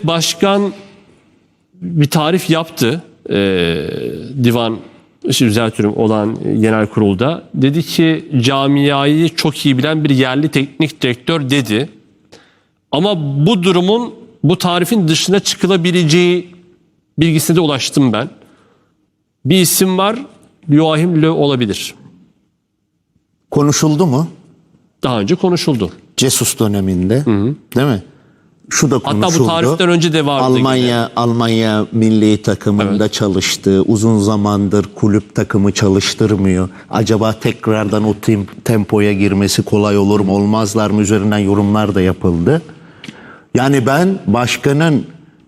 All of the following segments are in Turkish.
evet başkan bir tarif yaptı. Ee, divan düzeltiyorum olan genel kurulda. Dedi ki camiayı çok iyi bilen bir yerli teknik direktör dedi. Ama bu durumun bu tarifin dışına çıkılabileceği bilgisine de ulaştım ben. Bir isim var. Joachim Löw olabilir. Konuşuldu mu? Daha önce konuşuldu. Jesus döneminde. Değil mi? Şu da Hatta konuşuldu. bu tariften önce de vardı. Almanya Almanya milli takımında çalıştı. Uzun zamandır kulüp takımı çalıştırmıyor. Acaba tekrardan o tim, tempoya girmesi kolay olur mu olmazlar mı üzerinden yorumlar da yapıldı. Yani ben başkanın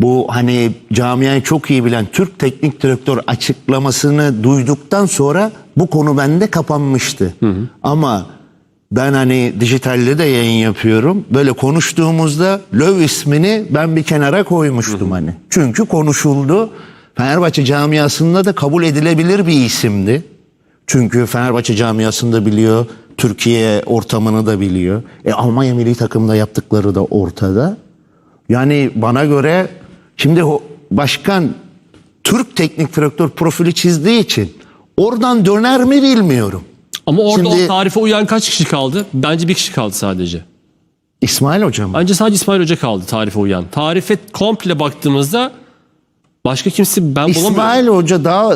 bu hani camiayı çok iyi bilen Türk teknik direktör açıklamasını duyduktan sonra bu konu bende kapanmıştı. Ama ben hani dijitalde de yayın yapıyorum. Böyle konuştuğumuzda Löw ismini ben bir kenara koymuştum hani. Çünkü konuşuldu. Fenerbahçe camiasında da kabul edilebilir bir isimdi. Çünkü Fenerbahçe camiasında biliyor, Türkiye ortamını da biliyor. E Almanya milli takımda yaptıkları da ortada. Yani bana göre şimdi başkan Türk teknik direktör profili çizdiği için oradan döner mi bilmiyorum. Ama orada Şimdi- o tarife uyan kaç kişi kaldı? Bence bir kişi kaldı sadece. İsmail hocam. Bence sadece İsmail Hoca kaldı tarife uyan. Tarife komple baktığımızda başka kimse ben bulamıyorum. İsmail Hoca daha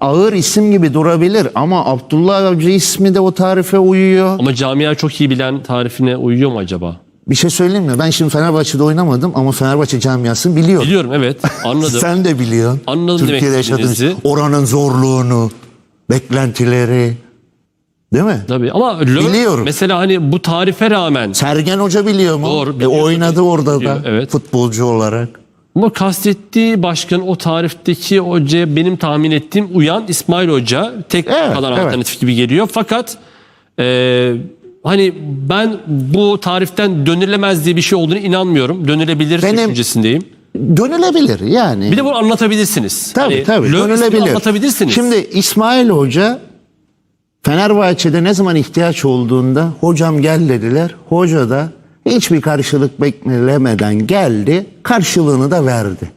ağır isim gibi durabilir ama Abdullah Avcı ismi de o tarife uyuyor. Ama camia çok iyi bilen tarifine uyuyor mu acaba? Bir şey söyleyeyim mi? Ben şimdi Fenerbahçe'de oynamadım ama Fenerbahçe camiasını biliyorum. Biliyorum evet anladım. Sen de biliyorsun. Anladım demek Türkiye'de yaşadığın istediğinizi. oranın zorluğunu, beklentileri. Değil mi? Tabii ama Löw Biliyorum. mesela hani bu tarife rağmen Sergen Hoca biliyor mu? Doğru, E, biliyor. oynadı orada Biliyor, da evet. futbolcu olarak. ama kastettiği başkan o tarifteki hoca benim tahmin ettiğim uyan İsmail Hoca tek Evet, kalan evet. alternatif gibi geliyor. Fakat e, hani ben bu tariften dönülemez diye bir şey olduğunu inanmıyorum. Dönülebilir Benim- düşüncesindeyim. Dönülebilir yani. Bir de bunu anlatabilirsiniz. Tabii Hani tabii Löw ismini dönülebilir. anlatabilirsiniz. Şimdi İsmail Hoca Fenerbahçe'de ne zaman ihtiyaç olduğunda hocam gel dediler. Hoca da hiçbir karşılık beklemeden geldi. Karşılığını da verdi.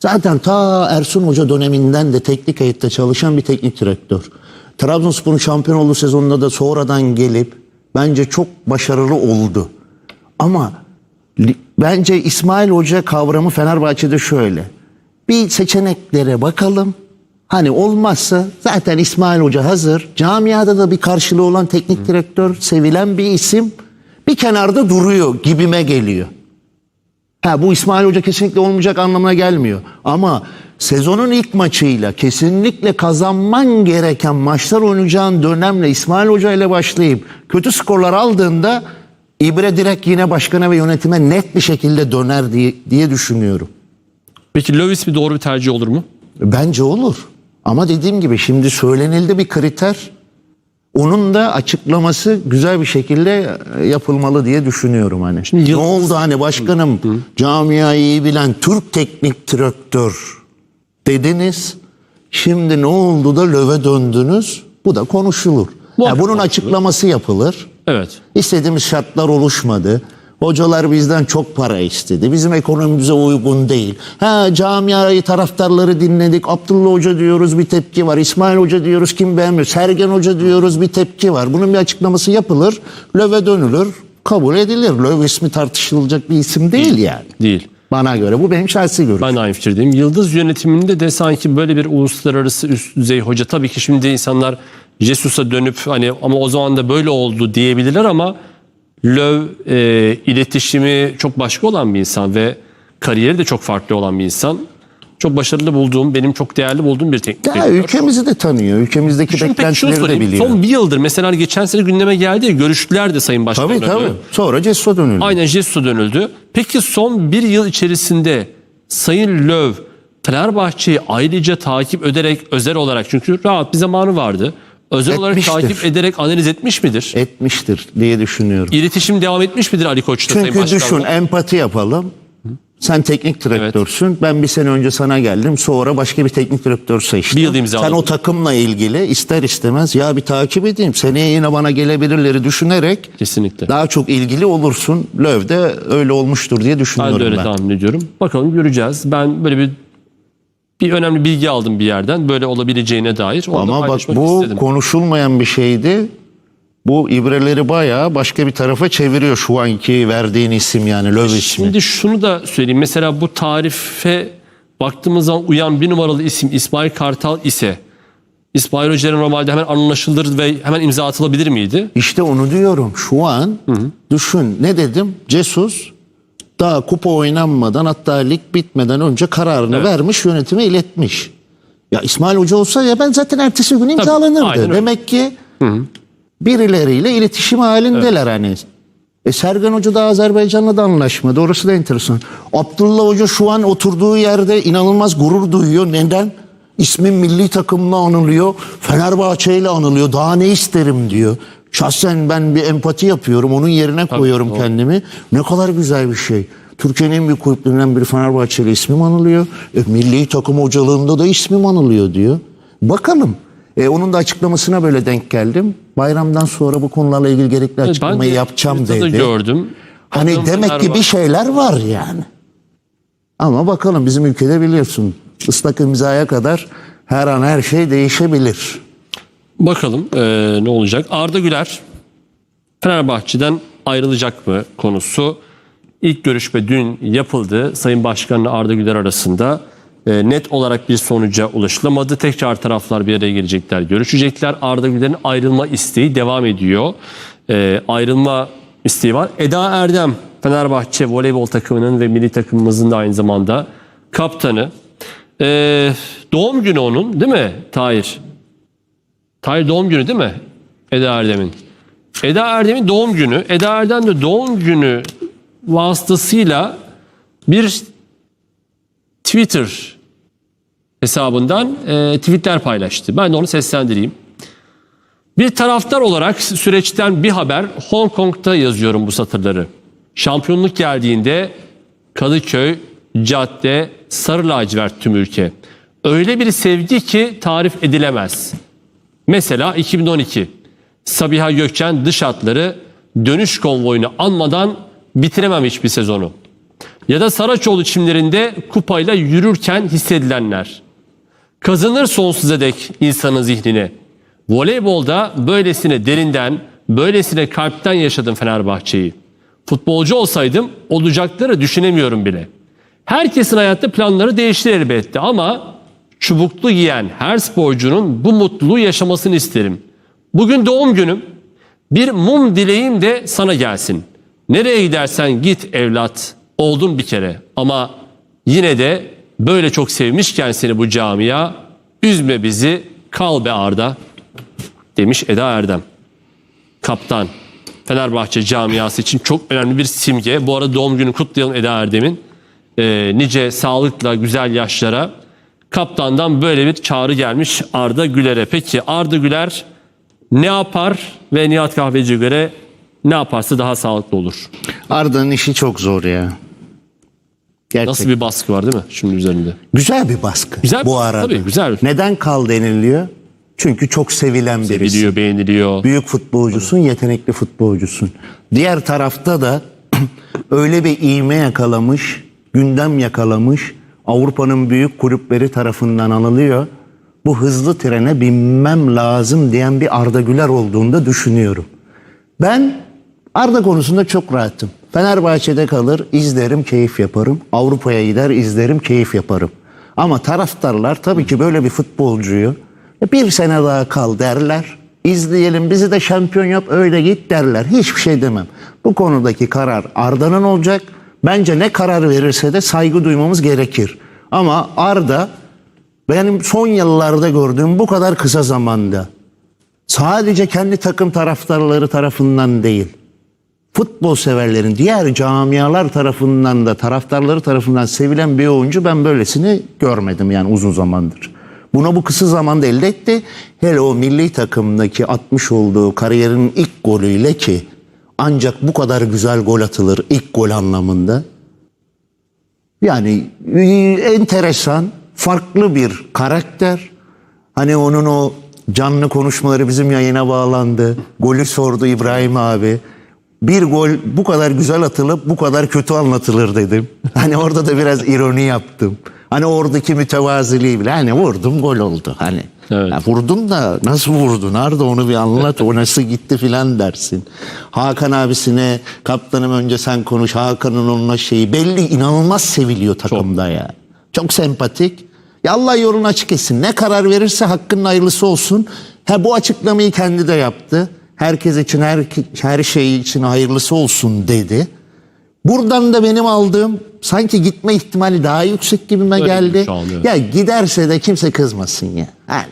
Zaten ta Ersun Hoca döneminden de teknik heyette çalışan bir teknik direktör. Trabzonspor'un şampiyon olduğu sezonunda da sonradan gelip bence çok başarılı oldu. Ama bence İsmail Hoca kavramı Fenerbahçe'de şöyle. Bir seçeneklere bakalım. Hani olmazsa zaten İsmail Hoca hazır. Camiada da bir karşılığı olan teknik direktör, sevilen bir isim. Bir kenarda duruyor gibime geliyor. Ha bu İsmail Hoca kesinlikle olmayacak anlamına gelmiyor. Ama sezonun ilk maçıyla kesinlikle kazanman gereken maçlar oynayacağın dönemle İsmail Hoca ile başlayıp kötü skorlar aldığında İbre direkt yine başkana ve yönetime net bir şekilde döner diye, diye düşünüyorum. Peki Löw ismi doğru bir tercih olur mu? Bence olur. Ama dediğim gibi şimdi söylenildi bir kriter. Onun da açıklaması güzel bir şekilde e, yapılmalı diye düşünüyorum hani. Şimdi ne oldu hani başkanım camiayı iyi bilen Türk teknik direktör dediniz. Şimdi ne oldu da löve döndünüz? Bu da konuşulur. Muhakkak Ya bunun konuşulur. açıklaması yapılır. Evet. İstediğimiz şartlar oluşmadı. Hocalar bizden çok para istedi. Bizim ekonomimize uygun değil. Ha camiayı taraftarları dinledik. Abdullah Hoca diyoruz bir tepki var. İsmail Hoca diyoruz kim beğenmiyor. Sergen Hoca diyoruz bir tepki var. Bunun bir açıklaması yapılır. Löve dönülür. Kabul edilir. Löv ismi tartışılacak bir isim değil yani. Değil. Bana göre. Bu benim şahsi görüşüm. Ben de aynı fikirdeyim. Yıldız yönetiminde de sanki böyle bir uluslararası üst düzey hoca. Tabii ki şimdi insanlar Jesus'a dönüp hani ama o zaman da böyle oldu diyebilirler ama Löw e, iletişimi çok başka olan bir insan ve kariyeri de çok farklı olan bir insan. Çok başarılı bulduğum, benim çok değerli bulduğum bir teknik Ya direktör. ülkemizi de tanıyor. Ülkemizdeki Şimdi peki şunu beklentileri de sorayım. biliyor. Son bir yıldır mesela geçen sene gündeme geldi ya görüştüler de Sayın Başkan'la. Tabii tabii. Sonra Cesso dönüldü. Aynen Jesus'a dönüldü. Peki son bir yıl içerisinde Sayın Löw Fenerbahçe'yi ayrıca takip ederek özel olarak çünkü rahat bir zamanı vardı. Özel olarak Etmiştir. takip ederek analiz etmiş midir? Etmiştir diye düşünüyorum. İletişim devam etmiş midir Ali Koç'ta Sayın Çünkü Başkan'la? düşün empati yapalım. Sen teknik direktörsün. Ben bir sene önce sana geldim. Sonra başka bir teknik direktör seçtim. Bir yıl imzaladın. Sen o takımla ilgili ister istemez ya bir takip edeyim. Seneye yine bana gelebilirleri düşünerek Kesinlikle. daha çok ilgili olursun. Löw de öyle olmuştur diye Ben düşünüyorum de ben. öyle tahmin ediyorum. Bakalım göreceğiz. Ben böyle bir bir önemli bilgi aldım bir yerden. Böyle olabileceğine dair. Onu da Ama bak bu istedim. konuşulmayan bir şeydi. Bu ibreleri bayağı başka bir tarafa çeviriyor şu anki verdiğin isim yani Löw ismi. Şimdi şunu da söyleyeyim. Mesela bu tarife baktığımız zaman uyan bir numaralı isim İsmail Kartal ise İsmail Hoca'nın normalde hemen anlaşılır ve hemen imza atılabilir miydi? İşte onu diyorum. Şu an düşün ne dedim? Cesus daha kupa oynanmadan hatta lig bitmeden önce kararını Evet. vermiş yönetime iletmiş. Ya İsmail Hoca olsa ya ben zaten ertesi gün imzalanırdı. Demek ki birileriyle iletişim halindeler hani. E Sergen Hoca da Azerbaycan'la da anlaşmadı. Orası da enteresan. Abdullah Hoca şu an oturduğu yerde inanılmaz gurur duyuyor. Neden? İsmin milli takımla anılıyor. Fenerbahçe ile anılıyor. Daha ne isterim diyor. Şahsen ben bir empati yapıyorum. Onun yerine koyuyorum doğru. kendimi. Ne kadar güzel bir şey. Türkiye'nin en büyük kulüplerinden biri Fenerbahçe ile ismim anılıyor. E, milli takım hocalığında da ismim anılıyor diyor. Bakalım. E, onun da açıklamasına böyle denk geldim. Bayramdan sonra bu konularla ilgili gerekli açıklamayı de yapacağım dedi. gördüm. Hani Bakalım demek ki bir Fenerbahçe- şeyler var yani. Ama bakalım bizim ülkede biliyorsun ıslak imzaya kadar her an her şey değişebilir. Bakalım eee, ne olacak. Arda Güler Fenerbahçe'den ayrılacak mı konusu. İlk görüşme dün yapıldı. Sayın Başkan'la Arda Güler arasında Eee, net olarak bir sonuca ulaşılamadı. Tekrar taraflar bir araya gelecekler, görüşecekler. Arda Güler'in ayrılma isteği devam ediyor. Eee, ayrılma isteği var. Eda Erdem Fenerbahçe voleybol takımının ve milli takımımızın da aynı zamanda kaptanı. Eee, doğum günü onun değil mi Tahir? Tahir doğum günü değil mi? Eda Erdem'in. Eda Erdem'in doğum günü. Eda Erdem de doğum günü vasıtasıyla bir Twitter hesabından e, tweetler paylaştı. Ben de onu seslendireyim. Bir taraftar olarak süreçten bir haber Hong Kong'da yazıyorum bu satırları. Şampiyonluk geldiğinde Kadıköy, cadde, sarı lacivert tüm ülke. Öyle bir sevgi ki tarif edilemez. Mesela 2012 Sabiha Gökçen dış hatları dönüş konvoyunu anmadan bitiremem hiçbir sezonu. Ya da Saraçoğlu çimlerinde kupayla yürürken hissedilenler. Kazanır sonsuza dek insanın zihnine. Voleybolda böylesine derinden, böylesine kalpten yaşadım Fenerbahçe'yi. Futbolcu olsaydım olacakları düşünemiyorum bile. Herkesin hayatta planları değiştir elbette ama çubuklu giyen her sporcunun bu mutluluğu yaşamasını isterim. Bugün doğum günüm. Bir mum dileğim de sana gelsin. Nereye gidersen git evlat. Oldun bir kere ama yine de böyle çok sevmişken seni bu camia üzme bizi kal be Arda demiş Eda Erdem. Kaptan. Fenerbahçe camiası için çok önemli bir simge. Bu arada doğum günü kutlayalım Eda Erdem'in. Ee, nice sağlıkla güzel yaşlara. Kaptandan böyle bir çağrı gelmiş Arda Güler'e. Peki Arda Güler ne yapar ve Nihat Kahveci'ye göre ne yaparsa daha sağlıklı olur? Arda'nın işi çok zor ya. Gerçekten. Nasıl bir baskı var değil mi şimdi üzerinde? Güzel bir baskı Güzel bir bu baskı, arada. tabii, güzel. Neden kal deniliyor? Çünkü çok sevilen birisi. Biliyor, beğeniliyor. Büyük futbolcusun, yetenekli futbolcusun. Diğer tarafta da öyle bir iğme yakalamış, gündem yakalamış, Avrupa'nın büyük kulüpleri tarafından anılıyor. Bu hızlı trene binmem lazım diyen bir Arda Güler olduğunu düşünüyorum. Ben Arda konusunda çok rahatım. Fenerbahçe'de kalır, izlerim, keyif yaparım. Avrupa'ya gider, izlerim, keyif yaparım. Ama taraftarlar tabii ki böyle bir futbolcuyu "E, bir sene daha kal derler. İzleyelim, bizi de şampiyon yap, öyle git derler. Hiçbir şey demem. Bu konudaki karar Arda'nın olacak. Bence ne karar verirse de saygı duymamız gerekir. Ama Arda benim son yıllarda gördüğüm bu kadar kısa zamanda sadece kendi takım taraftarları tarafından değil, futbol severlerin diğer camialar tarafından da taraftarları tarafından sevilen bir oyuncu ben böylesini görmedim yani uzun zamandır. Bunu bu kısa zamanda elde etti. Hele o milli takımdaki atmış olduğu kariyerinin ilk golüyle ki ancak bu kadar güzel gol atılır ilk gol anlamında. Yani e, enteresan, farklı bir karakter. Hani onun o canlı konuşmaları bizim yayına bağlandı. Golü sordu İbrahim abi. Bir gol bu kadar güzel atılıp bu kadar kötü anlatılır dedim. Hani orada da biraz ironi yaptım. Hani oradaki mütevaziliği bile hani vurdum gol oldu hani. Evet. Ya vurdum da nasıl vurdu? Nerede onu bir anlat. O nasıl gitti filan dersin. Hakan abisine kaptanım önce sen konuş. Hakan'ın onunla şeyi belli inanılmaz seviliyor takımda ya. Çok sempatik. Ya Allah yolunu açık etsin. Ne karar verirse hakkının hayırlısı olsun. Ha bu açıklamayı kendi de yaptı. Herkes için her, her şey için hayırlısı olsun dedi. Buradan da benim aldığım sanki gitme ihtimali daha yüksek gibime Öyle geldi. Ya giderse de kimse kızmasın ya. Yani